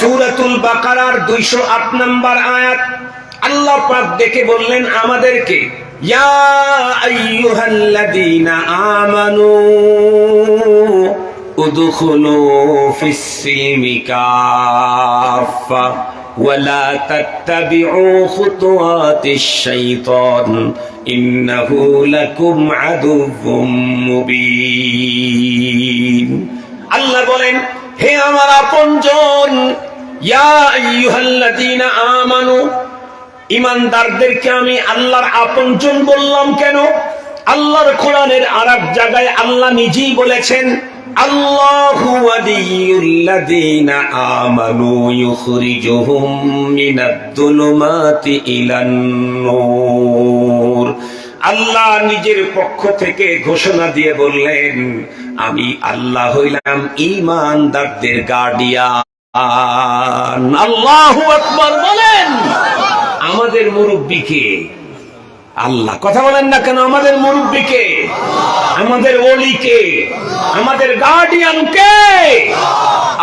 সূরাতুল বাকারার 208 নম্বর আয়াত আল্লাহ পাক দেখে বললেন আমাদেরকে ইয়া আইয়ুহাল্লাযীনা আমানু উদখুলু ফিস-সিলমি কাফা ولا تتبعوا خطوات الشيطان إنه لكم عدو مبين আল্লাহ বলেন হে আমার আপনজন ইয়া আইয়ুহাল্লাযীনা আমানু ইমানদারদেরকে আমি আল্লাহর আপনজন বললাম কেন? আল্লাহর কোরআনের আরব জায়গায় আল্লাহ নিজেই বলেছেন, আল্লাহু ওয়ালিয়ুল্লাযীনা আমানু ইউখরিজুহুম মিনাদ-দুলুমাতি ইলান-নূর আল্লাহ নিজের পক্ষ থেকে ঘোষণা দিয়ে বললেন, আমি আল্লাহ হইলাম ইমানদারদের গার্ডিয়ান আল্লাহ আকবর বলেন, আমাদের মুরব্বীকে আল্লাহ, কথা বলেন না কেন, আমাদের মুরব্বীকে আমাদের ওলিকে আমাদের গার্ডিয়ানকে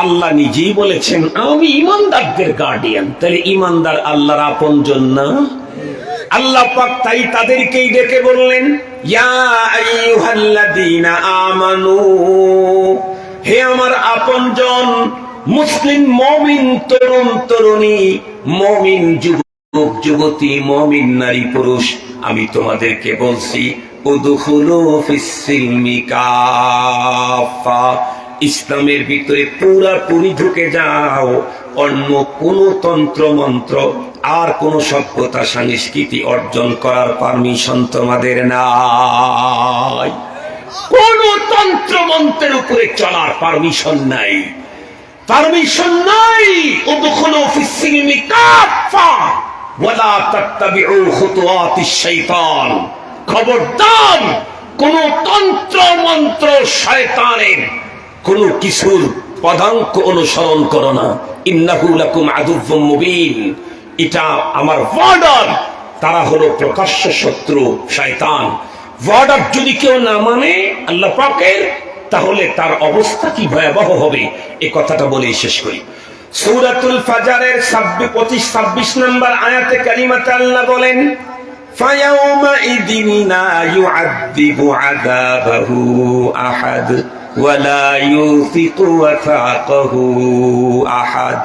আল্লাহ নিজেই বলেছেন, আমি ইমানদারদের গার্ডিয়ান তাহলে ইমানদার আল্লাহর আপন জন্য আল্লাহ পাক তাই তাদেরকেই ডেকে বললেন, ইয়া আমানু, হে আমার আপনজন মুসলিম মমিন তরুণ তরুণী, মমিন যুবক, যুবতী, মমিন নারী পুরুষ, আমি তোমাদেরকে বলছি ইসলামের ভিতরে পুরাপুরি ঢুকে যাও, অন্য কোন তন্ত্র মন্ত্র আর কোন সভ্যতা সংস্কৃতি অর্জন করার পারমিশন তোমাদের নাই। কোন তন্ত্র মন্ত্রের উপরে চলার পারমিশন নাই। পারমিশন নাই। উদখুলু ফিস-সিলমি কাফা, ওয়ালা তাত্তাবিউ খুতুওয়াতিশ শাইতান। খবরদার, কোন তন্ত্র মন্ত্র শয়তানের কোন কিছুর পদাঙ্ক অনুসরণ করো না। ইন্নাহু লাকুম আদুব্বুম মুবিন। এটা আমার ওয়ার্ডার তারা হলো প্রকাশ্য শত্রু, শয়তান। ওয়ার্ডার যদি কেউ না মানে আল্লাহ পাকের তাহলে তার অবস্থা কি ভয়াবহ হবে এ কথাটা বলেই শেষ করি সূরাতুল ফাজারের 26 25 26 নম্বর আয়াতে কারিমাতে আল্লাহ বলেন فيومئذ لا يعذب عذابه أحد ولا يوثق وثاقه أحد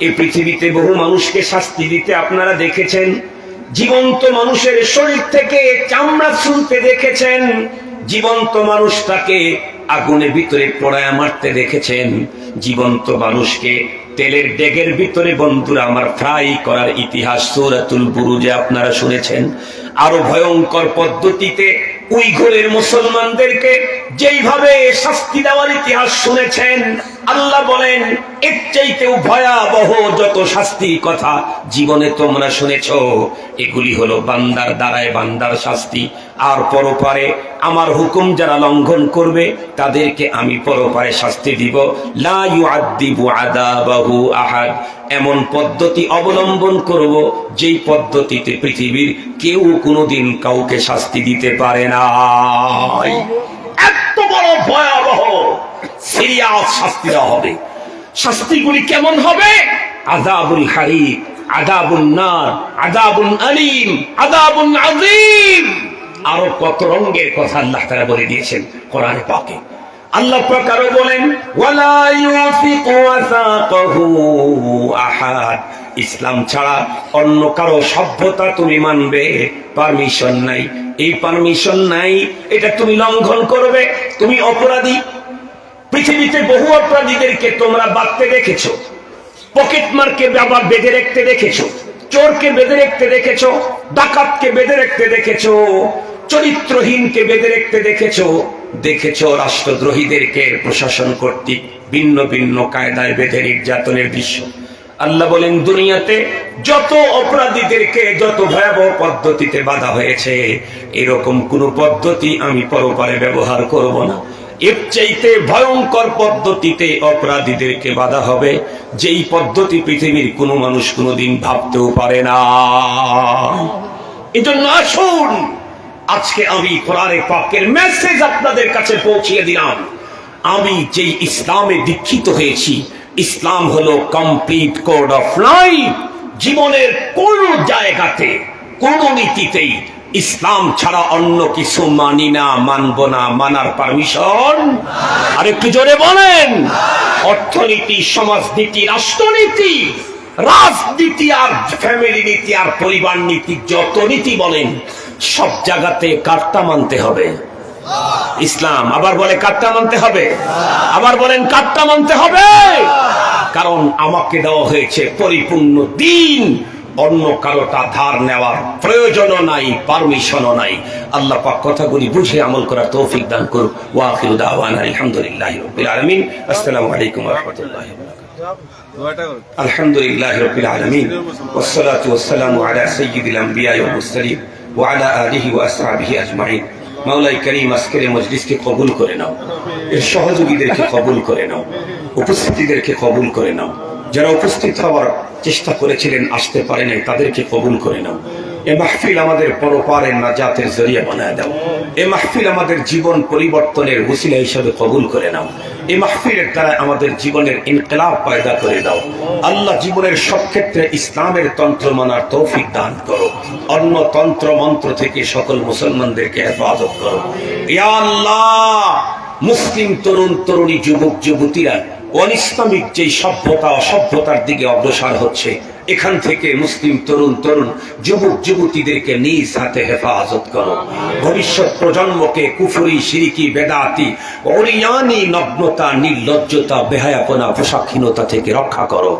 এই পৃথিবীতে বহু মানুষকে শাস্তি দিতে আপনারা দেখেছেন জীবন্ত মানুষের শরীর থেকে চামড়া শুনতে দেখেছেন জীবন্ত মানুষটাকে আগুনের ভিতরে পড়ায় মারতে রেখেছেন জীবন্ত মানুষকে। তেলের ডেগের ভিতরে বন্ধুরা আমার ফ্রাই করার ইতিহাস সৌরাতুল বুরুজে আপনারা শুনেছেন। আরও ভয়ঙ্কর পদ্ধতিতে উইঘুরের মুসলমানদেরকে যেইভাবে শাস্তি দেওয়ার ইতিহাস শুনেছেন, আল্লাহ বলেন, এর চাইতেও ভয়াবহ যত শাস্তির কথা জীবনে তোমরা শুনেছ, এগুলি হলো বান্দার দ্বারায় বান্দার শাস্তি। আর পরপারে আমার হুকুম যারা লঙ্ঘন করবে, তাদেরকে আমি পরপারে শাস্তি দিব। লা ইউআদ্দিবু আদাবাহু আহাদ। এমন পদ্ধতি অবলম্বন করব যেই পদ্ধতিতে পৃথিবীর কেউ কোনোদিন কাউকে শাস্তি দিতে পারে না। এত বড় ভয়াবহ সিরিয়াস শাস্তি দেওয়া হবে। শাস্তিগুলি কেমন হবে? আদাবুল হারি আদাবুল নার আদাবুল আলিম আদাবুল আজিম আরও কত রঙের কথা আল্লাহ তারা বলে দিয়েছেন কোরআনে পাকে। আল্লাহ আরও বলেন ইসলাম ছাড়া অন্য কারও সভ্যতা তুমি মানবে, পারমিশন নাই। এই পারমিশন নাই, এটা তুমি লঙ্ঘন করবে, তুমি অপরাধী। পৃথিবীতে বহু অপরাধীদেরকে তোমরা বাঁধতে দেখেছ, পকেট মারকে আবার বেঁধে রাখতে দেখেছ, চোরকে বেঁধে রাখতে দেখেছ, ডাকাতকে বেঁধে রাখতে দেখেছ, চরিত্রহীনকে বেঁধে রাখতে দেখেছ দেখেছ রাষ্ট্রদ্রোহীদেরকে প্রশাসন কর্তৃক ভিন্ন ভিন্ন কায়দায় বেঁধে নির্যাতনের দৃশ্য? আল্লাহ বলেন, দুনিয়াতে যত অপরাধীদেরকে, যত ভয়াবহ পদ্ধতিতে বাধা হয়েছে, এরকম কোন পদ্ধতি আমি পরপারে ব্যবহার করব না। এর চাইতে ভয়ঙ্কর পদ্ধতিতে অপরাধীদেরকে বাধা হবে, যেই পদ্ধতি পৃথিবীর কোনো মানুষ কোনোদিন ভাবতেও পারে না। এজন্য আসুন আজকে আমি কোরআনে পাকের মেসেজ আপনাদের কাছে পৌঁছিয়ে দিলাম। আমি যেই ইসলামে দীক্ষিত হয়েছি, ইসলাম হলো কমপ্লিট কোড অফ লাইফ জীবনের কোন জায়গাতে, কোন নীতিতেই ইসলাম ছাড়া অন্য কিছু মানি না, মানব না, মানার পারমিশন আর একটু জোরে বলেন। অর্থনীতি, সমাজনীতি, রাষ্ট্রনীতি, রাজনীতি আর ফ্যামিলি নীতি আর পরিবার নীতি, যত নীতি বলেন সব জায়গাতে কাটটা মানতে হবে। ইসলাম আবার বলে কাটটা মানতে হবে। আবার বলেন কাটটা মানতে হবে। কারণ আমাকে দেওয়া হয়েছে পরিপূর্ণ দিন। অন্য কারোটা ধার নেওয়ার প্রয়োজনও নাই, পারমিশনও নাই। আল্লাহ পাক কথাগুলি বুঝে আমল করার তৌফিক দান করুক। ওয়াকিল দাওয়ান আলহামদুলিল্লাহ রবিল আলমিন। আসসালামু আলাইকুম রহমতুল্লাহ আলহামদুলিল্লাহ রবিল আলমিন। ওসলাত ওসালাম আলা সঈদুল আম্বিয়া মুরসালিন। ওয়ালা আলিহি ওয়াসাবিহি আজমাইন। মাওলাই করিম, আজকের মজলিসকে কবুল করে নাও। এর সহযোগীদেরকে কবুল করে নাও। উপস্থিতিদেরকে কবুল করে নাও। যারা উপস্থিত হওয়ার চেষ্টা করেছিলেন, আসতে পারে নাই, তাদেরকে কবুল করে নাও। এ মাহফিল আমাদের পরপারের নাজাতের জরিয়া বানায় দাও। এ মাহফিল আমাদের জীবন পরিবর্তনের উসিলা হিসাবে কবুল করে নাও। এই মাহফিলের দ্বারা আমাদের জীবনের ইনকলাব পয়দা করে দাও। আল্লাহ জীবনের সব ক্ষেত্রে ইসলামের তন্ত্র মানার তৌফিক দান করো। অন্য তন্ত্র মন্ত্র থেকে সকল মুসলমানদেরকে হেফাজত করো। ইয়া আল্লাহ, মুসলিম, তরুণ, তরুণী, যুবক, যুবতীরা, অনিসলামিক যে সভ্যতা, অসভ্যতার দিকে অগ্রসর হচ্ছে এখান থেকে মুসলিম তরুণ তরুণ যুবক যুবতীদেরকে নিজ হাতে হেফাজত করো। ভবিষ্যৎ প্রজন্মকে কুফুরি সিরিকি বেদাতি অরিয়ানি নগ্নতা নির্লজ্জতা বেহায়াপনা পোশাকহীনতা থেকে রক্ষা করো।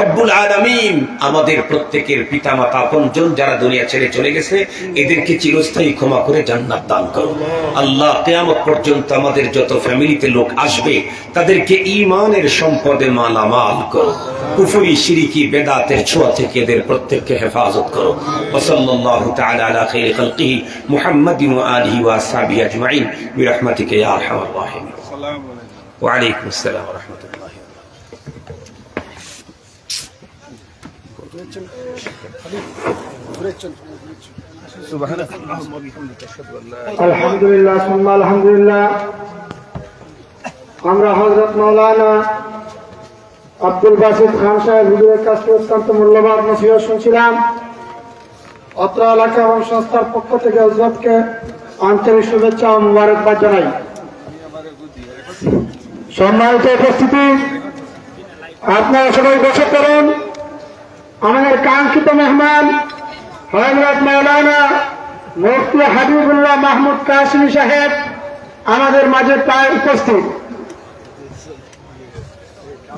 রব্বুল আলামিন আমাদের প্রত্যেকের পিতামাতা আপনজন যারা দুনিয়া ছেড়ে চলে গেছে এদেরকে চিরস্থায়ী ক্ষমা করে জান্নাত দান করো। আল্লাহ কেয়ামত পর্যন্ত আমাদের যত ফ্যামিলিতে লোক আসবে তাদেরকে ইমানের সম্পদে মালামাল করো। কুফুরি সিরিকি বেদাতের ছোঁয়া থেকে এদের প্রত্যেককে হেফাজত করো ওসল্লাল্লাহু তাআলা আলা খাইরি খালকিহি মুহাম্মাদিন ওয়া আলিহি ওয়া আসহাবিহি আজমাইন বিরহমাতিকা ইয়া আরহামার রাহিমিন ওয়া আলাইকুম আসসালাম ওয়া রাহমাতুল্লাহি আলহামদুলিল্লাহ সুম্মা আলহামদুলিল্লাহ আমরা হজরত মৌলানা আব্দুল বাসিদ খান সাহেব হুজুরের কাছ থেকে অত্যন্ত মূল্যবান নসিহত শুনছিলাম। অত্র এলাকা এবং সংস্থার পক্ষ থেকে হজরতকে আন্তরিক শুভেচ্ছা ও মুবারকবাদ জানাই। সম্মানিত উপস্থিতি, আপনারা সবাই বসে করুন আমাদের কাঙ্ক্ষিত মেহমান হজরত মৌলানা মুফতি হাবিবুল্লাহ মাহমুদ কাসিমি সাহেব আমাদের মাঝে প্রায় উপস্থিত।